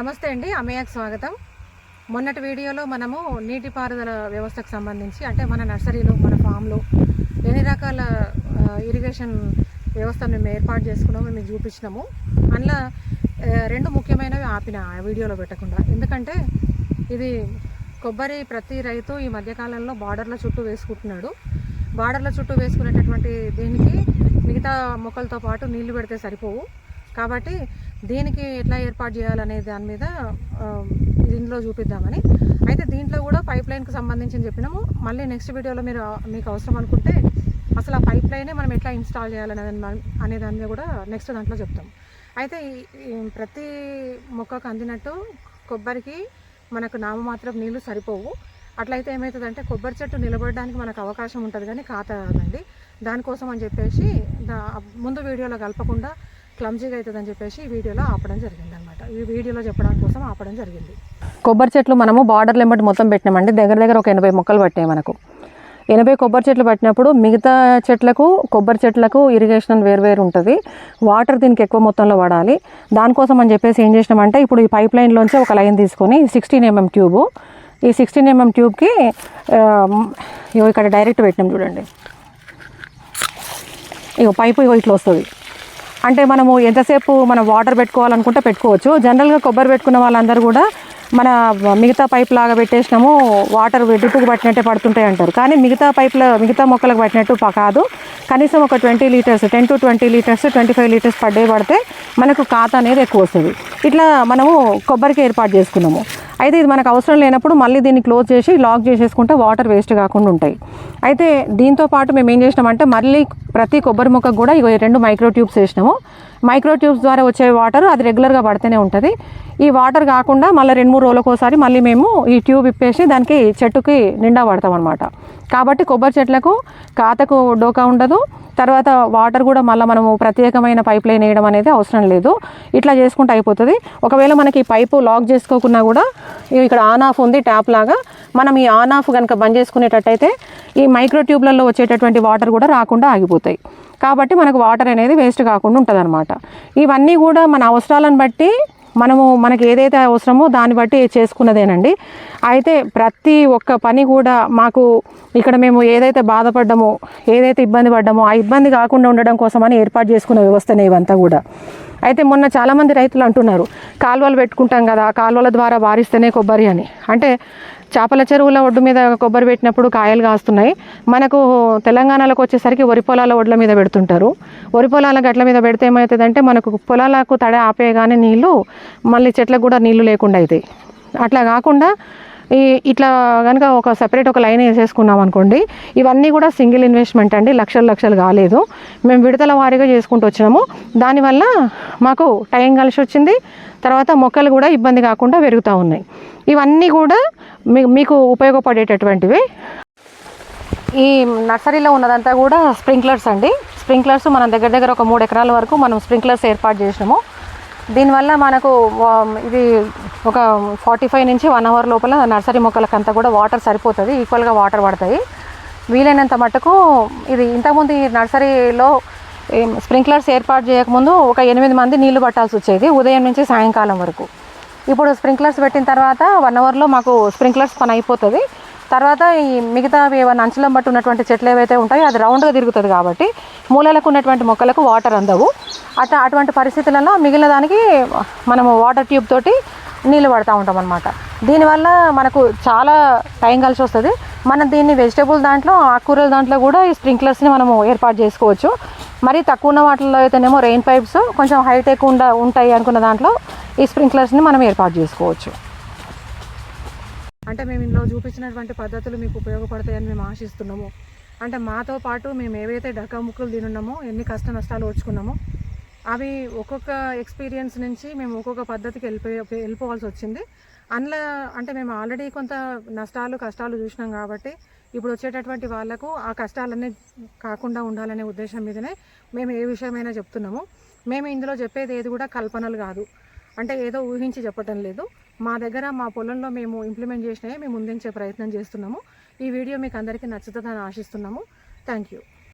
నమస్తే అండి అమేయకు స్వాగతం. మొన్నటి వీడియోలో మనము నీటిపారుదల వ్యవస్థకు సంబంధించి అంటే మన నర్సరీలు మన ఫామ్లు ఎన్ని రకాల ఇరిగేషన్ వ్యవస్థను మేము ఏర్పాటు చేసుకున్నాము మేము చూపించినాము. అందులో రెండు ముఖ్యమైనవి ఆపిన ఆ వీడియోలో పెట్టకుండా. ఎందుకంటే ఇది కొబ్బరి ప్రతి రైతు ఈ మధ్యకాలంలో బార్డర్ల చుట్టూ వేసుకుంటున్నాడు. బార్డర్ల చుట్టూ వేసుకునేటటువంటి దీనికి మిగతా మొక్కలతో పాటు నీళ్ళు పెడితే సరిపోవు. కాబట్టి దీనికి ఎట్లా ఏర్పాటు చేయాలనే దాని మీద దీంట్లో చూపిద్దామని. అయితే దీంట్లో కూడా పైప్ లైన్కి సంబంధించి చెప్పినాము. మళ్ళీ నెక్స్ట్ వీడియోలో మీరు మీకు అవసరం అనుకుంటే అసలు ఆ పైప్ లైనే మనం ఎట్లా ఇన్స్టాల్ చేయాలనే అనే దాని మీద కూడా నెక్స్ట్ దాంట్లో చెప్తాం. అయితే ప్రతి మొక్కకు అందినట్టు కొబ్బరికి మనకు నామమాత్రం నీళ్ళు సరిపోవు. అట్లయితే ఏమవుతుందంటే కొబ్బరి చెట్టు నిలబడడానికి మనకు అవకాశం ఉంటుంది కానీ ఖాతా రాదండి దానికోసం అని చెప్పేసి దా ముందు వీడియోలో కలపకుండా క్లమ్జీగా అవుతుందని చెప్పేసి ఈ వీడియోలో ఆపడం జరిగింది అనమాట ఈ వీడియోలో చెప్పడం కోసం ఆపడం జరిగింది. కొబ్బరి చెట్లు మనము బార్డర్లు ఎంబటి మొత్తం పెట్టినామండి. దగ్గర దగ్గర ఒక ఎనభై మొక్కలు పట్టాయి మనకు. ఎనభై కొబ్బరి చెట్లు పట్టినప్పుడు మిగతా చెట్లకు కొబ్బరి చెట్లకు ఇరిగేషన్ వేరు వేరు ఉంటుంది. వాటర్ దీనికి ఎక్కువ మొత్తంలో పడాలి దానికోసం అని చెప్పేసి ఏం చేసినామంటే ఇప్పుడు ఈ పైప్ లైన్లోంచి ఒక లైన్ తీసుకొని సిక్స్టీన్ ఎంఎం ట్యూబు ఈ సిక్స్టీన్ ఎంఎం ట్యూబ్కి ఇగో ఇక్కడ డైరెక్ట్ పెట్టినాం చూడండి. ఇగో పైపు ఇగో ఇట్లా వస్తుంది. అంటే మనము ఎంతసేపు మనం వాటర్ పెట్టుకోవాలనుకుంటే పెట్టుకోవచ్చు. జనరల్గా కొబ్బరి పెట్టుకున్న వాళ్ళందరూ కూడా మన మిగతా పైప్ లాగా పెట్టేసినాము వాటర్ డ్రిప్పుకు పట్టినట్టే పడుతుంటాయి అంటారు. కానీ మిగతా పైప్ల మిగతా మొక్కలకు పట్టినట్టు కాదు. కనీసం ఒక twenty litres ten to twenty litres twenty five litres పడ్డే పడితే మనకు కాత అనేది ఎక్కువ వస్తుంది. ఇట్లా మనము కొబ్బరికి ఏర్పాటు చేసుకున్నాము. అయితే ఇది మనకు అవసరం లేనప్పుడు మళ్ళీ దీన్ని క్లోజ్ చేసి లాక్ చేసేసుకుంటే వాటర్ వేస్ట్ కాకుండా ఉంటాయి. అయితే దీంతో పాటు మేము ఏం చేసినామంటే మళ్ళీ ప్రతి కొబ్బరి మొక్కకు కూడా ఇగో రెండు మైక్రో ట్యూబ్స్ వేసినాము. మైక్రో ట్యూబ్స్ ద్వారా వచ్చే వాటర్ అది రెగ్యులర్గా పడుతూనే ఉంటుంది. ఈ వాటర్ కాకుండా మళ్ళీ రెండు మూడు రోజులకు ఒకసారి మళ్ళీ మేము ఈ ట్యూబ్ ఇప్పేసి దానికి చెట్టుకి నిండా పడతాం అనమాట కాబట్టి కొబ్బరి చెట్లకు కాతకు డోకా ఉండదు. తర్వాత వాటర్ కూడా మళ్ళీ మనము ప్రత్యేకమైన పైప్ లైన్ వేయడం అనేది అవసరం లేదు. ఇట్లా చేసుకుంటే అయిపోతుంది. ఒకవేళ మనకి ఈ పైపు లాక్ చేసుకోకున్నా కూడా ఇక్కడ ఆన్ ఆఫ్ ఉంది ట్యాప్ లాగా. మనం ఈ ఆన్ ఆఫ్ కనుక బంద్ చేసుకునేటట్టయితే ఈ మైక్రో ట్యూబ్లలో వచ్చేటటువంటి వాటర్ కూడా రాకుండా ఆగిపోతాయి. కాబట్టి మనకు వాటర్ అనేది వేస్ట్ కాకుండా ఉంటుంది ఇవన్నీ కూడా మన అవసరాలను బట్టి మనము మనకి ఏదైతే అవసరమో దాన్ని బట్టి చేసుకున్నదేనండి. అయితే ప్రతి ఒక్క పని కూడా మాకు ఇక్కడ మేము ఏదైతే బాధపడ్డామో ఏదైతే ఇబ్బంది పడ్డామో ఆ ఇబ్బంది కాకుండా ఉండడం కోసమని ఏర్పాటు చేసుకున్న వ్యవస్థనే ఇవంతా కూడా. అయితే మొన్న చాలామంది రైతులు అంటున్నారు కాలువలు పెట్టుకుంటాం కదా కాలువల ద్వారా వారిస్తేనే కొబ్బరి అని. అంటే చేపల చెరువుల ఒడ్డు మీద కొబ్బరి పెట్టినప్పుడు కాయలు కాస్తున్నాయి. మనకు తెలంగాణలోకి వచ్చేసరికి వరి పొలాల ఒడ్ల మీద పెడుతుంటారు. వరి పొలాల గట్ల మీద పెడితే ఏమవుతుందంటే మనకు పొలాలకు తడ ఆపేయగానే నీళ్ళు మళ్ళీ చెట్లకు కూడా నీళ్ళు లేకుండా అవుతాయి అట్లా కాకుండా ఈ ఇట్లా కనుక ఒక సెపరేట్ ఒక లైన్ వేసేసుకున్నాం అనుకోండి ఇవన్నీ కూడా సింగిల్ ఇన్వెస్ట్మెంట్ అండి లక్షలు లక్షలు కాలేదు. మేము విడతల వారీగా చేసుకుంటూ వచ్చినాము. దానివల్ల మాకు టైం కలిసి వచ్చింది తర్వాత మొక్కలు కూడా ఇబ్బంది కాకుండా పెరుగుతూ ఉన్నాయి. ఇవన్నీ కూడా మీకు ఉపయోగపడేటటువంటివి. ఈ నర్సరీలో ఉన్నదంతా కూడా స్ప్రింక్లర్స్ అండి. స్ప్రింక్లర్స్ మనం దగ్గర దగ్గర ఒక మూడు ఎకరాల వరకు మనం స్ప్రింక్లర్స్ ఏర్పాటు చేసినాము. దీనివల్ల మనకు వా- ఇది ఒక ఫార్టీ ఫైవ్ నుంచి వన్ అవర్ లోపల నర్సరీ మొక్కలకంతా కూడా వాటర్ సరిపోతుంది ఈక్వల్గా వాటర్ పడతాయి. వీలైనంత మట్టుకు ఇది ఇంతకుముందు ఈ నర్సరీలో స్ప్రింక్లర్స్ ఏర్పాటు చేయకముందు ఒక ఎనిమిది మంది నీళ్ళు పట్టాల్సి వచ్చేది ఉదయం నుంచి సాయంకాలం వరకు. ఇప్పుడు స్ప్రింక్లర్స్ పెట్టిన తర్వాత వన్ అవర్లో మాకు స్ప్రింక్లర్స్ పని అయిపోతుంది. తర్వాత ఈ మిగతా ఏమైనా అంచులం బట్టి ఉన్నటువంటి చెట్లు ఏవైతే ఉంటాయో అది రౌండ్గా తిరుగుతుంది కాబట్టి మూలలకు ఉన్నటువంటి మొక్కలకు వాటర్ అందవు. అట్లా అటువంటి పరిస్థితులలో మిగిలిన దానికి మనము వాటర్ ట్యూబ్ తోటి నీళ్ళు పడతా ఉంటాం అనమాట దీనివల్ల మనకు చాలా టైం కలిసి వస్తుంది. మనం దీన్ని వెజిటేబుల్ దాంట్లో ఆకుకూరల దాంట్లో కూడా ఈ స్ప్రింక్లర్స్ని మనము ఏర్పాటు చేసుకోవచ్చు. మరి తక్కువ ఉన్న వాటిల్లో అయితేనేమో రెయిన్ పైప్స్ కొంచెం హైటెక్ ఉండ ఉంటాయి అనుకున్న దాంట్లో ఈ స్ప్రింక్లర్స్ని మనం ఏర్పాటు చేసుకోవచ్చు. అంటే మేము ఇందులో చూపించినటువంటి పద్ధతులు మీకు ఉపయోగపడతాయని మేము ఆశిస్తున్నాము. అంటే మాతో పాటు మేము ఏవైతే డక్కా ముక్కలు తినున్నామో ఎన్ని కష్ట నష్టాలు ఓర్చుకున్నామో అవి ఒక్కొక్క ఎక్స్పీరియన్స్ నుంచి మేము ఒక్కొక్క పద్ధతికి వెళ్ళిపోయి వెళ్ళిపోవాల్సి వచ్చింది. అందులో అంటే మేము ఆల్రెడీ కొంత నష్టాలు కష్టాలు చూసినాం కాబట్టి ఇప్పుడు వచ్చేటటువంటి వాళ్ళకు ఆ కష్టాలన్నీ కాకుండా ఉండాలనే ఉద్దేశం మీదనే మేము ఏ విషయమైనా చెప్తున్నాము. మేము ఇందులో చెప్పేది ఏది కూడా కల్పనలు కాదు. అంటే ఏదో ఊహించి చెప్పటం లేదు. మా దగ్గర మా పొలంలో మేము ఇంప్లిమెంట్ చేసినవి మేము ముందుంచే ప్రయత్నం చేస్తున్నాము. ఈ వీడియో మీకు అందరికీ నచ్చుతుందని ఆశిస్తున్నాము. Thank you